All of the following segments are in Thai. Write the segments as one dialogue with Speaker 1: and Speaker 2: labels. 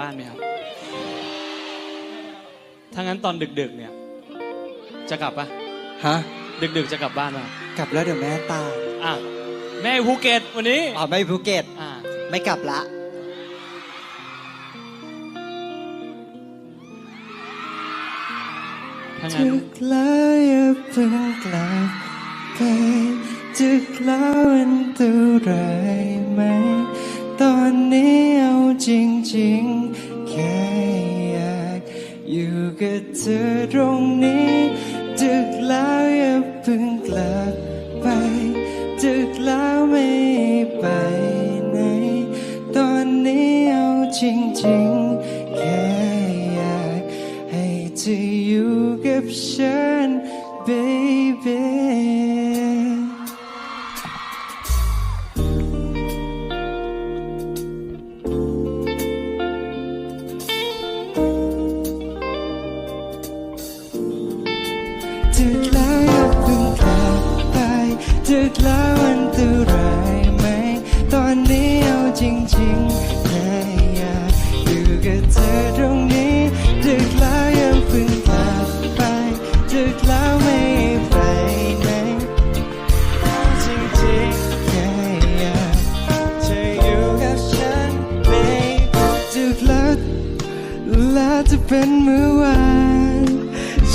Speaker 1: บ้านไหมครับ ถ้างั้นตอนดึกๆเนี่ย จะกลับปะ
Speaker 2: ฮะ
Speaker 1: ดึกๆจะกลับบ้านปะ
Speaker 2: กลับแล้วเดี๋ยวแม่ตาย
Speaker 1: อะแม่อยู่ภูเก็ตวันนี้
Speaker 2: อ๋อไม่ภูเก็ต
Speaker 1: อ่า
Speaker 2: ไม่กลับละ
Speaker 1: ถ้างั้น
Speaker 2: ดึกแล้วอย่าเพิ่งกลับไปดึกแล้วอันตรายไหม ตอนนี้เอาจริงๆ เธอตรงนี้ดึกแล้วอย่าเพิ่งกลับไป ดึกแล้วไม่ไปไหน ตอนนี้เอาจริงๆ แค่อยากให้เธออยู่กับฉัน baby ดึกแล้วอันตรายไหม ตอนนี้เอาจริงๆแค่อยากอยู่กับเธอตรงนี้ดึกแล้วย่าเพิ่งกลับไปดึกแล้วไม่ไปไหนเอาจริงๆแค่อยากจะอยู่กับฉัน baby ดึกแล้วและจะเป็นเมื่อวาน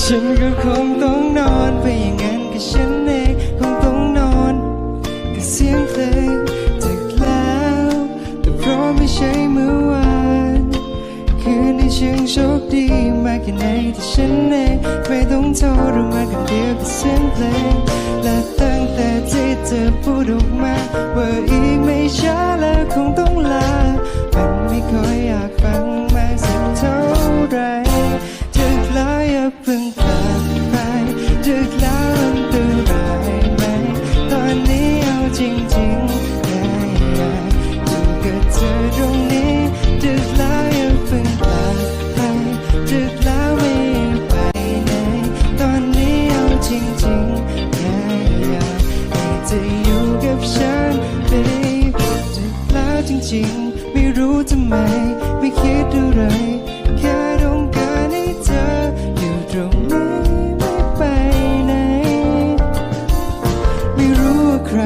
Speaker 2: ฉันก็คงต้องนอนไปอย่างนั้นกับฉันเอง นที่ฉันโชคดีมากแค่ไหนที่ฉันเองไม่ต้องโทรมาคนเดียวกับเสียงเพลงและตั้งแต่ที่เธอพูดออกมาว่าอีกไม่ช้าแล้วคงต้องลามันไม่ค่อยอยากฟังมากสักเท่าไหรดึกแล้วอย่าเพิ่งกลับไปดึกแล้วอันตรายไหมตอนนี้เอาจริงๆแค่อยากอยู่กับเธอตรงนี้ดึกแล้ว ฉัน baby ดึกแล้วจริงๆ ไม่รู้ทำไม ไม่คิดอะไร แค่ต้องการให้เธออยู่ตรงนี้ไม่ไปไหน ไม่รู้ว่าใคร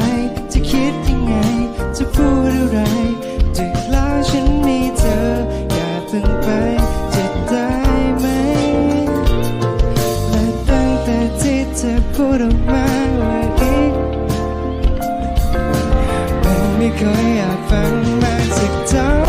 Speaker 2: จะคิดยังไง จะพูดอะไรดึกแล้วฉันมีเธอ อย่าเพิ่งไปจะได้ไหมและตั้งแต่ที่เธอพูดออกมา เคยอยากฟังมากสักเท่าไห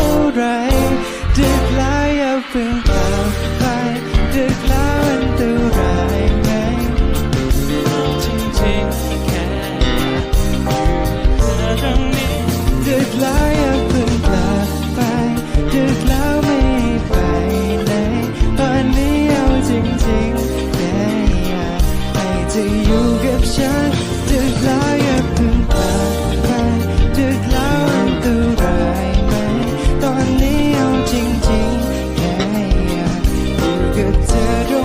Speaker 2: รดึกแล้วอ 接着。